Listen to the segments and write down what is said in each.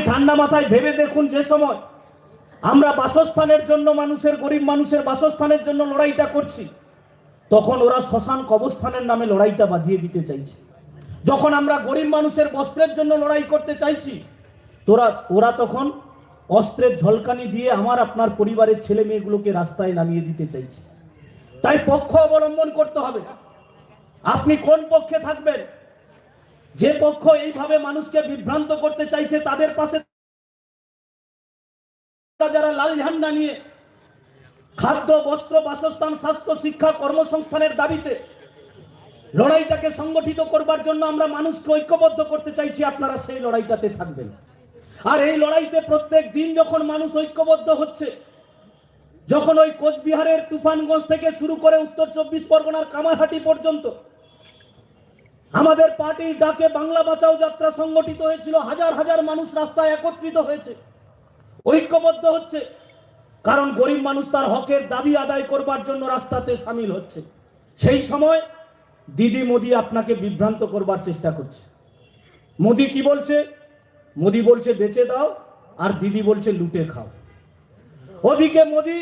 ঠান্ডা মাথায় ভেবে দেখুন যে সময় আমরা বাসস্থানের জন্য মানুষের, গরিব মানুষের বাসস্থানের জন্য লড়াইটা করছি, তখন ওরা শ্মশান কবস্থানের নামে লড়াইটা বাজিয়ে দিতে চাইছে। যখন আমরা গরিব মানুষের বস্ত্রের জন্য লড়াই করতে চাইছি, তোরা, ওরা তখন অস্ত্রের ঝলকানি দিয়ে আমার, আপনার পরিবারের ছেলে মেয়েগুলোকে রাস্তায় নামিয়ে দিতে চাইছে। তাই পক্ষ অবলম্বন করতে হবে। আপনি কোন পক্ষে থাকবেন? যে পক্ষ এইভাবে মানুষকে বিভ্রান্ত করতে চাইছে, তাদের পাশে যারা লাল ঝান্ডা নিয়ে খাদ্য, বস্ত্র, বাসস্থান, স্বাস্থ্য, শিক্ষা, কর্মসংস্থানের দাবিতে লড়াইটাকে সংগঠিত করবার জন্য আমরা মানুষকে ঐক্যবদ্ধ করতে চাইছি, আপনারা সেই লড়াইটাতে থাকবেন। আর এই লড়াইতে প্রত্যেক দিন যখন মানুষ ঐক্যবদ্ধ হচ্ছে, যখন ওই কোচবিহারের তুফানগঞ্জ থেকে শুরু করে উত্তর চব্বিশ পরগনার কামারহাটি পর্যন্ত আমাদের পার্টির ডাকে বাংলা বাঁচাও যাত্রা সংগঠিত হয়েছিল, হাজার হাজার মানুষ রাস্তায় একত্রিত হয়েছে। ঐক্যবদ্ধ হচ্ছে, কারণ গরিব মানুষ তার হকের দাবি আদায় করবার জন্য রাস্তাতে সামিল হচ্ছে। সেই সময় দিদি মোদি আপনাকে বিভ্রান্ত করবার চেষ্টা করছে। মোদি কি বলছে? মোদি বলছে, বেঁচে দাও, আর দিদি বলছে, লুটে খাও। ওদিকে মোদি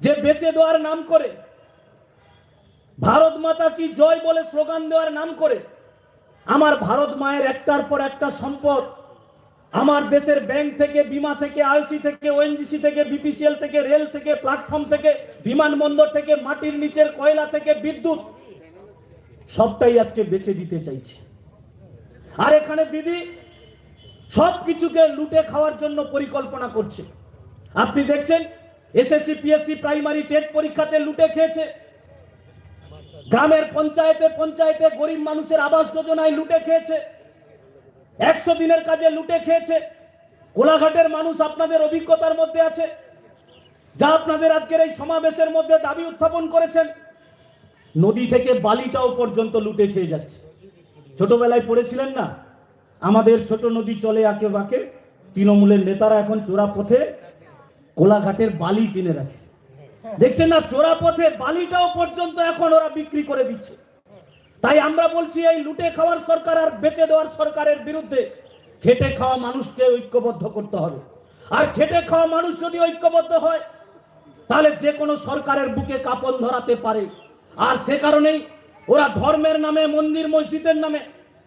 যে বেঁচে দেওয়ার নাম করে ভারত মাতা কি জয় বলে স্লোগান দেওয়ার নাম করে? আমার ভারত মায়ের একটার পর একটা সম্পদ। আমার দেশের ব্যাংক থেকে, বিমা থেকে, আইসি থেকে ওএনজিসি থেকে বিপিসিএল থেকে, রেল থেকে, প্ল্যাটফর্ম থেকে, বিমানবন্দর থেকে, মাটির নিচের কয়লা থেকে, বিদ্যুৎ। সবটাই আজকে বেচে দিতে চাইছে। আর এখানে দিদি সব কিছুকে লুটে খাওয়ার জন্য পরিকল্পনা করছে। আপনি দেখছেন এসএসসি পিএসসি প্রাইমারি টেট পরীক্ষাতে লুটে খেয়েছে। গ্রামের পঞ্চায়েতে পঞ্চায়েতে গরিব মানুষের আবাস যোজনায় লুটে খেয়েছে। একশো দিনের কাজে লুটে খেয়েছে। কোলাঘাটের মানুষ আপনাদের অভিজ্ঞতার মধ্যে আছে। যা আপনাদের আজকের এই সমাবেশের মধ্যে দাবি উত্থাপন করেছেন। নদী থেকে বালিটাও পর্যন্ত লুটে খেয়ে যাচ্ছে। ছোটবেলায় পড়েছিলেন না? আমাদের ছোট নদী চলে আঁকে বাঁকে। তৃণমূলের নেতারা এখন চোরা পথে কোলাঘাটের বালি কিনে রাখে। দেখছেন না, চোরা পথে বালিটাও পর্যন্ত এখন ওরা বিক্রি করে দিচ্ছে। তাই আমরা বলছি, এই লুটে খাওয়ার সরকার আর বেচে দেওয়ার সরকারের বিরুদ্ধে খেটে খাওয়া মানুষকে ঐক্যবদ্ধ করতে হবে। আর খেটে খাওয়া মানুষ যদি ঐক্যবদ্ধ হয়, তাহলে যে কোনো সরকারের বুকে কাপন ধরাতে পারে। আর সে কারণেই ওরা ধর্মের নামে, মন্দির মসজিদের নামে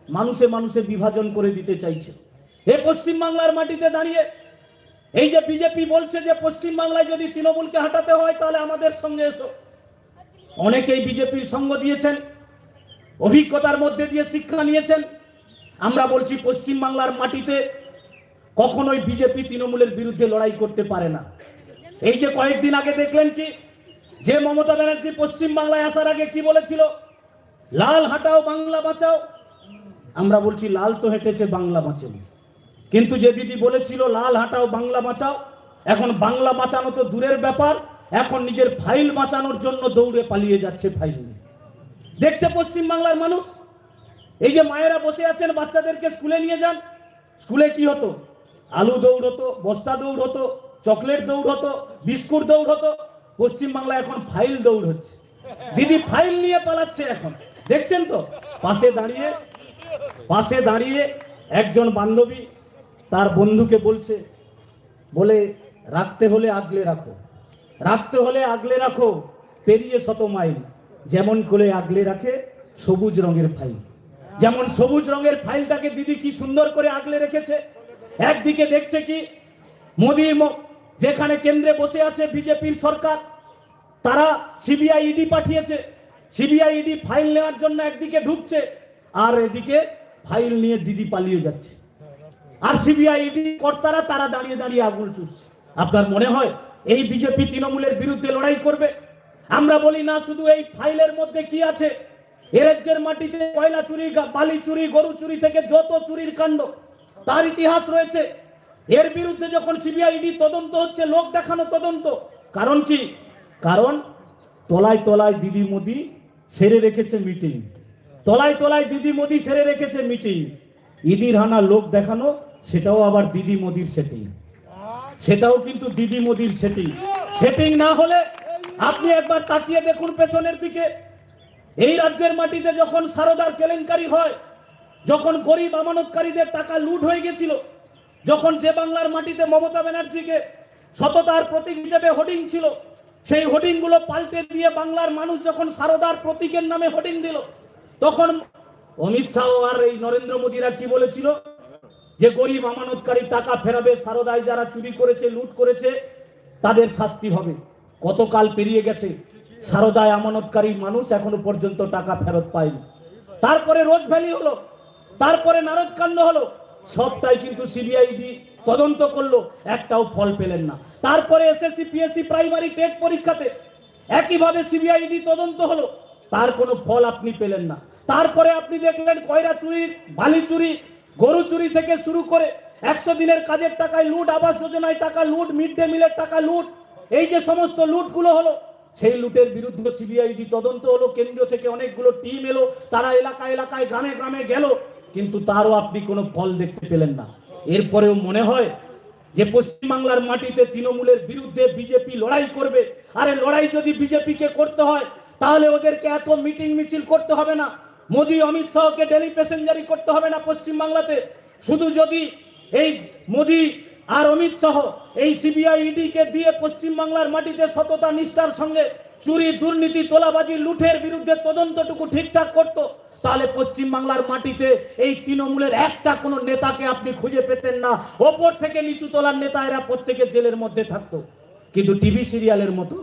মানুষে মানুষে বিভাজন করে দিতে চাইছে। এ পশ্চিমবাংলার মাটিতে দাঁড়িয়ে এই যে বিজেপি বলছে যে পশ্চিমবাংলায় যদি তৃণমূলকে হাঁটাতে হয়, তাহলে আমাদের সঙ্গে এসো। অনেকেই বিজেপির সঙ্গ দিয়েছেন, অভিজ্ঞতার মধ্যে দিয়ে শিক্ষা নিয়েছেন। আমরা বলছি পশ্চিমবাংলার মাটিতে কখনোই বিজেপি তৃণমূলের বিরুদ্ধে লড়াই করতে পারে না। এই যে কয়েকদিন আগে দেখলেন কি, যে মমতা ব্যানার্জি পশ্চিম বাংলায় আসার আগে কি বলেছিল? লাল হাঁটাও, বাংলা বাঁচাও। আমরা বলছি লাল তো হেঁটেছে, বাংলা বাঁচেনি। কিন্তু যে দিদি বলেছিল, লাল হাঁটাও, বাংলা বাঁচাও। এখন বাংলা বাঁচানো তো দূরের ব্যাপার। এখন নিজের ফাইল বাঁচানোর জন্য দৌড়ে পালিয়ে যাচ্ছে ফাইল নিয়ে। দেখছে পশ্চিম বাংলার মানুষ? এই যে মায়েরা বসে আছেন, বাচ্চাদেরকে স্কুলে নিয়ে যান। স্কুলে কি হতো? আলু দৌড় হতো বস্তা দৌড় হতো চকলেট দৌড় হতো বিস্কুট দৌড় হতো পশ্চিম বাংলায় এখন ফাইল দৌড় হচ্ছে দিদি ফাইল নিয়ে পালাচ্ছে এখন। দেখছেন তো? পাশে দাঁড়িয়ে পাশে দাঁড়িয়ে একজন বান্ধবী তার বন্ধুকে বলছে, বলে, রাখতে হলে আগলে রাখো। রাখতে হলে আগলে রাখো, পেরিয়ে শত মাইল। যেমন করে আগলে রাখে, সবুজ রঙের ফাইল। যেমন সবুজ রঙের ফাইলটাকে দিদি কি সুন্দর করে আগলে রেখেছে? একদিকে দেখছে কি, মোদি যেখানে কেন্দ্রে বসে আছে বিজেপির সরকার, তারা সিবিআই ইডি পাঠিয়েছে। সিবিআই ইডি ফাইল নেওয়ার জন্য একদিকে ঢুকছে, আর এদিকে ফাইল নিয়ে দিদি পালিয়ে যাচ্ছে। আর সিবিআই ইডি কর্তারা তারা দাঁড়িয়ে দাঁড়িয়ে আগুন চুষছে। আপনার মনে হয় এই বিজেপি তৃণমূলের বিরুদ্ধে লড়াই করবে? আমরা বলি, না, শুধু এই ফাইলের মধ্যে কি আছে? এ মাটিতে কয়লা চুরি বালি চুরি, গরু চুরি থেকে যত চুরির কাণ্ড, তার ইতিহাস রয়েছে। এর বিরুদ্ধে যখন সিবিআই ইডি তদন্ত হচ্ছে, লোক দেখানো তদন্ত। কারণ কি? কারণ তলায় তলায় দিদি মোদি সেরে রেখেছে মিটিং। তলায় তলায় দিদি মোদি সেরে রেখেছে মিটিং। ইডির হানা লোক দেখানো, সেটাও আবার দিদি মোদির সেটিং সেটাও কিন্তু দিদি মোদির সেটিং সেটিং না হলে আপনি একবার তাকিয়ে দেখুন পেছনের দিকে। এই রাজ্যের মাটিতে যখন সারদার কেলেঙ্কারি হয়, যখন গরিব আমানতকারীদের টাকা লুট হয়ে গেছিল, যখন যে বাংলার মাটিতে মমতা ব্যানার্জিকে সততার প্রতীক হিসেবে হোর্ডিং ছিল, সেই হোর্ডিংগুলো পাল্টে দিয়ে বাংলার মানুষ যখন সারদার প্রতীকের নামে হোর্ডিং দিল, তখন অমিত শাহ আর এই নরেন্দ্র মোদীরা কি বলেছিল? যে গরিব আমানতকারী টাকা ফেরাবে, সারদায় যারা চুরি করেছে, লুট করেছে, তাদের শাস্তি হবে। কতকাল পেরিয়ে গেছে, সারদায় আমানতকারী মানুষ এখনও পর্যন্ত টাকা ফেরত পায়নি। তারপরে রোজ ভ্যালি হলো, তারপরে নারদকাণ্ড হলো, সবটাই কিন্তু সিবিআই দি তদন্ত করল, একটাও ফল পেলেন না। তারপরে এসএসসি, পিএসসি প্রাইমারি টেট পরীক্ষাতে একইভাবে সিবিআইডি তদন্ত হলো, তার কোনো ফল আপনি পেলেন না। তারপরে আপনি দেখলেন কয়রা চুরি, বালি চুরি, গরু চুরি থেকে শুরু করে একশো দিনের কাজের টাকায় লুট, আবাস যোজনায় টাকা লুট, মিড ডে মিলের টাকা লুট, এই যে সমস্ত লুটগুলো হলো, সেই লুটের বিরুদ্ধে সিবিআইডি তদন্ত হলো কেন্দ্র থেকে অনেকগুলো টিম এলো, তারা এলাকা এলাকায়, গ্রামে গ্রামে গেল, কিন্তু তারও আপনি কোনো ফল দেখতে পেলেন না। এরপরেও মনে হয় যে পশ্চিমবাংলার মাটিতে তৃণমূলের বিরুদ্ধে বিজেপি লড়াই করবে। আরে লড়াই যদি বিজেপিকে করতে হয়, তাহলে ওদেরকে এত মিটিং মিছিল করতে হবে না। মোদি অমিত শাহকে ডেলি প্যাসেঞ্জারি করতে হবে না পশ্চিমবাংলাতে শুধু যদি এই মোদি আর অমিত শাহ এই সিবিআই ইডি কে দিয়ে পশ্চিমবাংলার মাটিতে সততা, নিষ্ঠার সঙ্গে চুরি, দুর্নীতি, তোলাবাজি, লুঠের বিরুদ্ধে তদন্তটুকু ঠিকঠাক করতো, তাহলে পশ্চিমবাংলার মাটিতে এই তৃণমূলের একটা কোনো নেতাকে আপনি খুঁজে পেতেন না। ওপর থেকে নিচু তোলার নেতা এরা প্রত্যেকে জেলের মধ্যে থাকতো। কিন্তু টিভি সিরিয়ালের মতো।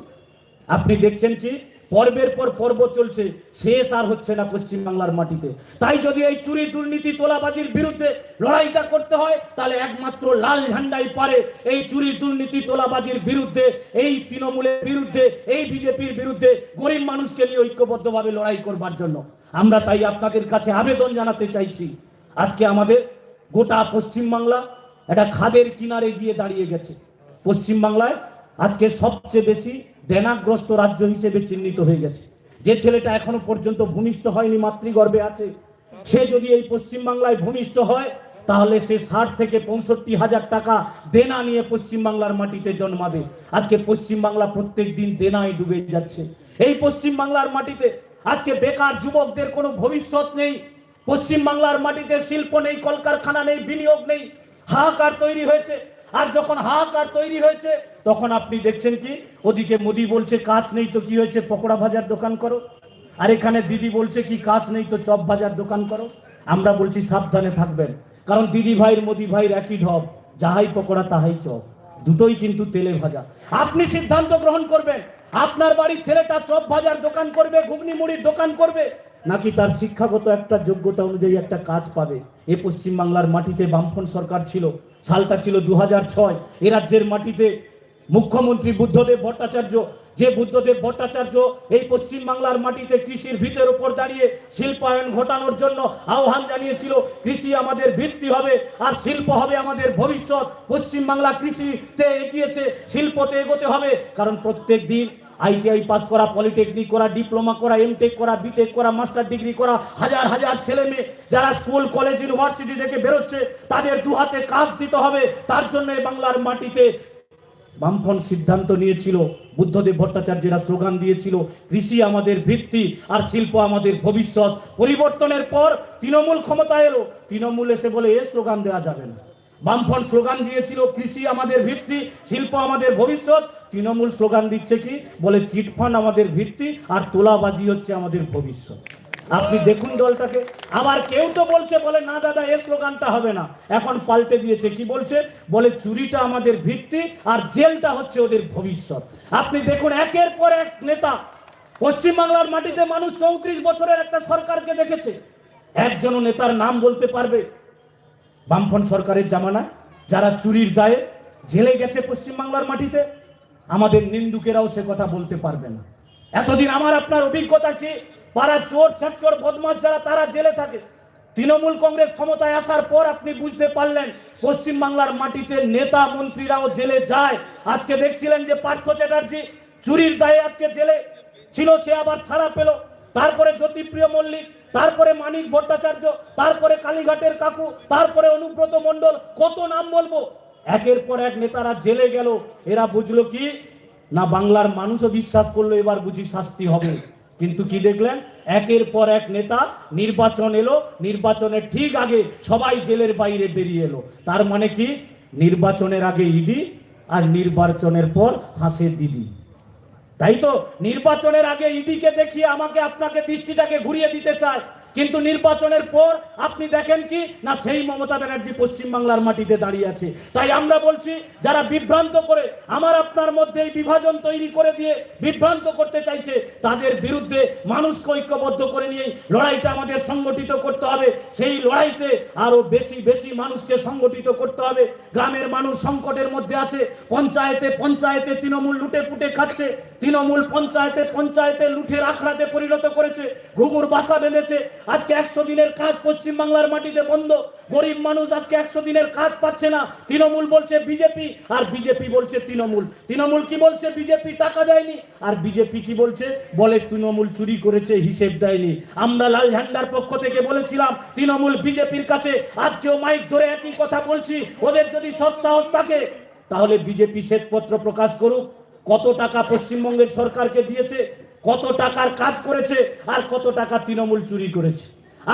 আপনি দেখছেন কি? পর্বের পর পর্ব চলছে, শেষ আর হচ্ছে না পশ্চিমবাংলার মাটিতে। তাই যদি এই চুরি দুর্নীতি তোলাবাজির বিরুদ্ধে লড়াইটা করতে হয়, তাহলে একমাত্র লাল ঝান্ডাই পারে এই চুরি দুর্নীতি তোলাবাজির বিরুদ্ধে, এই তৃণমূলের বিরুদ্ধে, এই বিজেপির বিরুদ্ধে গরিব মানুষকে নিয়ে ঐক্যবদ্ধভাবে লড়াই করবার জন্য। আমরা তাই আপনাদের কাছে আবেদন জানাতে চাইছি, আজকে আমাদের গোটা পশ্চিমবাংলা একটা খাদের কিনারে গিয়ে দাঁড়িয়ে গেছে। পশ্চিমবাংলায় আজকে সবচেয়ে বেশি দেনাগ্রস্ত রাজ্য হিসেবে চিহ্নিত হয়ে গেছে। যে ছেলেটা এখনও পর্যন্ত ভূমিষ্ঠ হয়নি, মাতৃগর্ভে আছে, সে যদি এই পশ্চিমবাংলায় ভূমিষ্ঠ হয়, তাহলে সে ষাট থেকে পঁয়ষট্টি হাজার টাকা দেনা নিয়ে পশ্চিমবাংলার মাটিতে জন্মাবে। আজকে পশ্চিমবাংলা প্রত্যেক দিন দেনায় ডুবে যাচ্ছে। এই পশ্চিমবাংলার মাটিতে আজকে বেকার যুবকদের কোনো ভবিষ্যৎ নেই। পশ্চিমবাংলার মাটিতে শিল্প নেই, কলকারখানা নেই, বিনিয়োগ নেই। হাহাকার তৈরি হয়েছে। আর যখন হাহাকার তৈরি হয়েছে, তখন আপনি দেখছেন কি? ওদিকে মোদি বলছে কাজ নেই তো কি হয়েছে? পকোড়া ভাজার দোকান করো। আর এখানে দিদি বলছে কি কাজ নেই তো চপ ভাজার দোকান করো। আমরা বলছি, সাবধানে থাকবেন। কারণ দিদি ভাইয়ের, মোদি ভাইয়ের একই ঢব যাহাই পকোড়া তাহাই চপ, দুটোই কিন্তু তেলে ভাজা। আপনি সিদ্ধান্ত গ্রহণ করবেন। আপনার বাড়ির ছেলেটা চপ ভাজার দোকান করবে, ঘুগনি মুড়ির দোকান করবে। নাকি তার শিক্ষাগত একটা যোগ্যতা অনুযায়ী একটা কাজ পাবে? এ পশ্চিমবাংলার মাটিতে বামফ্রন্ট সরকার ছিল, সালটা ছিল দু ছয়। এ রাজ্যের মাটিতে মুখ্যমন্ত্রী বুদ্ধদেব ভট্টাচার্য, যে বুদ্ধদেব ভট্টাচার্য এই পশ্চিমবাংলার মাটিতে কৃষির ভিতের উপর দাঁড়িয়ে শিল্পায়ন ঘটানোর জন্য আহ্বান জানিয়েছিল, কৃষি আমাদের ভিত্তি হবে আর শিল্প হবে আমাদের ভবিষ্যৎ। পশ্চিমবাংলা কৃষিতে এগিয়েছে, শিল্পতে এগোতে হবে, কারণ প্রত্যেক দিন আইটিআই পাস করা পলিটেকনিক করা ডিপ্লোমা করা এমটেক করা বিটেক করা মাস্টার ডিগ্রি করা, হাজার হাজার ছেলে মেয়ে যারা স্কুল কলেজ ইউনিভার্সিটি থেকে বেরোচ্ছে, তাদের দু হাতে কাজ দিতে হবে। তার জন্য বাংলার মাটিতে বামফ্রন্ট সিদ্ধান্ত নিয়েছিল, বুদ্ধদেব ভট্টাচার্যেরা স্লোগান দিয়েছিল, কৃষি আমাদের ভিত্তি আর শিল্প আমাদের ভবিষ্যৎ। পরিবর্তনের পর তৃণমূল ক্ষমতা এলো। তৃণমূল এসে বলে, এ স্লোগান দেওয়া যাবে না। বামফ্রন্ট স্লোগান দিয়েছিল, কৃষি আমাদের ভিত্তি, শিল্প আমাদের ভবিষ্যৎ। তৃণমূল স্লোগান দিচ্ছে কি? বলে চিটফান্ড আমাদের ভিত্তি আর তোলাবাজি হচ্ছে আমাদের ভবিষ্যৎ। আপনি দেখুন দলটাকে। আবার কেউ তো বলছে, বলে, না দাদা, এ স্লোগানটা হবে না। এখন পাল্টে দিয়েছে। কি বলছে? বলে, চুরিটা আমাদের ভিত্তি আর জেলটা হচ্ছে ওদের ভবিষ্যৎ। আপনি দেখুন, একের পর এক নেতা পশ্চিমবাংলার মাটিতে মানুষ চৌত্রিশ বছরের একটা সরকারকে দেখেছে। একজনও নেতার নাম বলতে পারবে? বামফ্রন্ট সরকারের জামানায় যারা চুরির দায়ে জেলে গেছে পশ্চিমবাংলার মাটিতে। আমাদের নিন্দুকেরাও সে কথা বলতে পারবে না। এতদিন আমার আপনার অভিজ্ঞতা কি? পাড়া চোর, ছাচ্চর বদমাস যারা, তারা জেলে থাকে। তৃণমূল কংগ্রেস ক্ষমতায় আসার পর আপনি বুঝতে পারলেন, পশ্চিমবাংলার মাটিতে নেতা মন্ত্রীরাও জেলে যায়। আজকে দেখছিলেন যে পার্থ চ্যাটার্জি চুরির দায়ে আজকে জেলে ছিল, সে আবার ছাড়া পেল। তারপরে জ্যোতিপ্রিয় মল্লিক, তারপরে মানিক ভট্টাচার্য, তারপরে কালীঘাটের কাকু, তারপরে অনুব্রত মণ্ডল, কত নাম বলব? একের পর এক নেতারা জেলে গেল। এরা বুঝলো কি? না, বাংলার মানুষও বিশ্বাস করল, এবার বুঝি শাস্তি হবে। কিন্তু কি দেখলেন? একের পর এক নেতা নির্বাচন এলো, নির্বাচনের ঠিক আগে সবাই জেলের বাইরে বেরিয়ে এলো। তার মানে কি? নির্বাচনের আগে ইডি আর নির্বাচনের পর হাসে দিদি। তাই তো, নির্বাচনের আগে ইডিকে দেখিয়ে আমাকে, আপনাকে দৃষ্টিটাকে ঘুরিয়ে দিতে চায়। কিন্তু নির্বাচনের পর আপনি দেখেন কি? না, সেই মমতা ব্যানার্জি পশ্চিমবাংলার মাটিতে দাঁড়িয়ে আছে। তাই আমরা বলছি, যারা বিভ্রান্ত করে, আমার আপনার মধ্যে এই বিভাজন তৈরি করে দিয়ে বিভ্রান্ত করতে চাইছে, তাদের বিরুদ্ধে মানুষকে ঐক্যবদ্ধ করে নিয়ে লড়াইটা আমাদের সংগঠিত করতে হবে। সেই লড়াইতে আরও বেশি বেশি মানুষকে সংগঠিত করতে হবে। গ্রামের মানুষ সংকটের মধ্যে আছে। পঞ্চায়েতে পঞ্চায়েতে তৃণমূল লুটে পুটে খাচ্ছে। তৃণমূল পঞ্চায়েতে পঞ্চায়েতে লুঠের আখড়াতে পরিণত করেছে। ঘুঘুর বাসা বেঁধেছে। আজকে একশো দিনের কাজ পশ্চিমবাংলার মাটিতে বন্ধ। গরিব মানুষ আজকে একশো দিনের কাজ পাচ্ছে না। তৃণমূল বলছে বিজেপি, আর বিজেপি বলছে তৃণমূল। তৃণমূল কি বলছে? বিজেপি টাকা দেয়নি। আর বিজেপি কি বলছে? বলে তৃণমূল চুরি করেছে, হিসেব দেয়নি। আমরা লাল ঝান্ডার পক্ষ থেকে বলেছিলাম, তৃণমূল বিজেপির কাছে আজকেও মাইক ধরে একই কথা বলছি। ওদের যদি সৎ সাহস থাকে, তাহলে বিজেপি শ্বেতপত্র প্রকাশ করুক। কত টাকা পশ্চিমবঙ্গের সরকারকে দিয়েছে? কত টাকার কাজ করেছে আর কত টাকা তৃণমূল চুরি করেছে।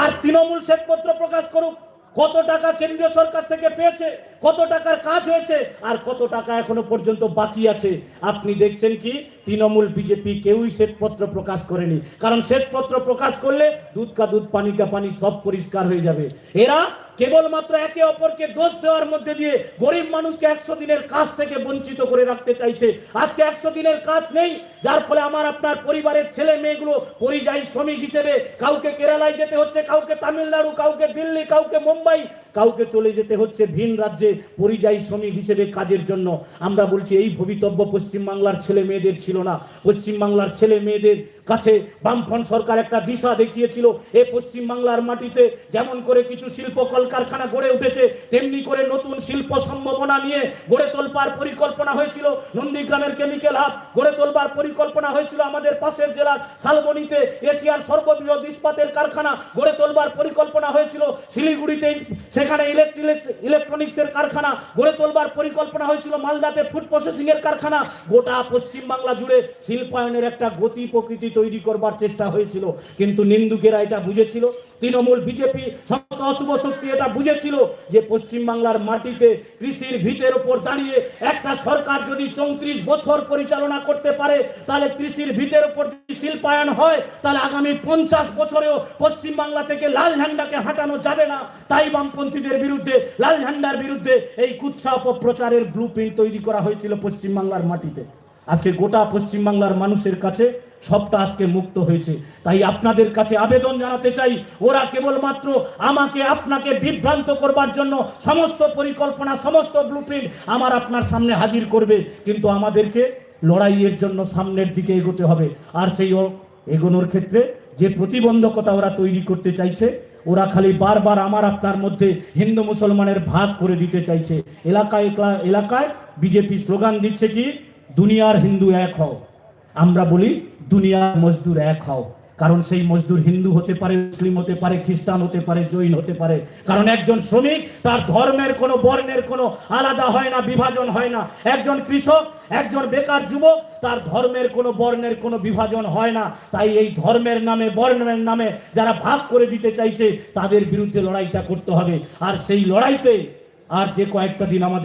আর তৃণমূল শ্বেতপত্র প্রকাশ করুক, কত টাকা কেন্দ্রীয় সরকার থেকে পেয়েছে কত টাকার কাজ হয়েছে আর কত টাকা এখনও পর্যন্ত বাকি আছে? আপনি দেখছেন কি? তৃণমূল বিজেপি কেউই শ্বেতপত্র প্রকাশ করেনি। কারণ শ্বেতপত্র প্রকাশ করলে দুধ কা দুধ, পানি কা পানি সব পরিষ্কার হয়ে যাবে। এরা কেবলমাত্র একে অপরকে দোষ দেওয়ার মধ্যে দিয়ে গরিব মানুষকে একশো দিনের কাজ থেকে বঞ্চিত করে রাখতে চাইছে। আজকে একশো দিনের কাজ নেই, যার ফলে আমার আপনার পরিবারের ছেলে মেয়েগুলো পরিযায়ী শ্রমিক হিসেবে কাউকে কেরালায় যেতে হচ্ছে, কাউকে তামিলনাড়ু, কাউকে দিল্লি, কাউকে মুম্বাই, কাউকে চলে যেতে হচ্ছে ভিন রাজ্যে। পরিযায়ী শ্রমিক হিসেবে কাজের জন্য। আমরা বলছি, এই ভবিতব্য পশ্চিমবাংলার ছেলে মেয়েদের ছিল না। পশ্চিমবাংলার ছেলে মেয়েদের কাছে বামফ্রন্ট সরকার একটা দিশা দেখিয়েছিল। এ পশ্চিমবাংলার মাটিতে যেমন করে কিছু শিল্প কলকারখানা গড়ে উঠেছে, তেমনি করে নতুন শিল্প সম্ভাবনা নিয়ে গড়ে তোলবার পরিকল্পনা হয়েছিল। নন্দীগ্রামের কেমিক্যাল হাব গড়ে তোলবার পরিকল্পনা হয়েছিল আমাদের পাশের জেলার শালবনিতে। এশিয়ার সর্ববৃহৎ ইস্পাতের কারখানা গড়ে তোলবার পরিকল্পনা হয়েছিল। শিলিগুড়িতে সেখানে ইলেকট্রিক ইলেকট্রনিক্সের কারখানা, গড়ে তোলবার পরিকল্পনা হয়েছিল মালদাতে ফুড প্রসেসিং এর কারখানা। গোটা পশ্চিমবাংলা জুড়ে শিল্পায়নের একটা গতি প্রকৃতি তৈরি করবার চেষ্টা হয়েছিল। কিন্তু নিন্দুকেরা এটা বুঝেছিল। তৃণমূল, বিজেপি, সমস্ত অশুভ শক্তি এটা বুঝেছিল যে পশ্চিমবাংলার মাটিতে কৃষির ভিতের উপর দাঁড়িয়ে একটা সরকার যদি চৌত্রিশ বছর পরিচালনা করতে পারে, তাহলে কৃষির ভিতের উপর যদি শিল্পায়ন হয়, তাহলে আগামী পঞ্চাশ বছরেও পশ্চিমবাংলা থেকে লাল ঝান্ডাকে হাঁটানো যাবে না। তাই বামপন্থীদের বিরুদ্ধে, লাল ঝান্ডার বিরুদ্ধে এই কুৎসা অপপ্রচারের ব্লু তৈরি করা হয়েছিল পশ্চিমবাংলার মাটিতে। আজকে গোটা পশ্চিমবাংলার মানুষের কাছে সবটা আজকে মুক্ত হয়েছে। তাই আপনাদের কাছে আবেদন জানাতে চাই, ওরা কেবলমাত্র আমাকে আপনাকে বিভ্রান্ত করবার জন্য সমস্ত পরিকল্পনা, সমস্ত ব্লুপ্রিন্ট আমার আপনার সামনে হাজির করবে। কিন্তু আমাদেরকে লড়াইয়ের জন্য সামনের দিকে এগোতে হবে। আর সেই এগোনোর ক্ষেত্রে যে প্রতিবন্ধকতা ওরা তৈরি করতে চাইছে, ওরা খালি বারবার আমার আপনার মধ্যে হিন্দু মুসলমানের ভাগ করে দিতে চাইছে। এলাকায় এলাকায় বিজেপি স্লোগান দিচ্ছে কি, দুনিয়ার হিন্দু এক হও। আমরা বলি দুনিয়ার মজদুর এক হও। কারণ সেই মজদুর হিন্দু হতে পারে, মুসলিম হতে পারে, খ্রিস্টান হতে পারে, জৈন হতে পারে। কারণ একজন শ্রমিক, তার ধর্মের কোনো, বর্ণের কোনো আলাদা হয় না, বিভাজন হয় না। একজন কৃষক, একজন বেকার যুবক, তার ধর্মের কোনো, বর্ণের কোনো বিভাজন হয় না। তাই এই ধর্মের নামে, বর্ণের নামে যারা ভাগ করে দিতে চাইছে, তাদের বিরুদ্ধে লড়াইটা করতে হবে। আর সেই লড়াইতে আর যে কয়েকটা দিন আমাদের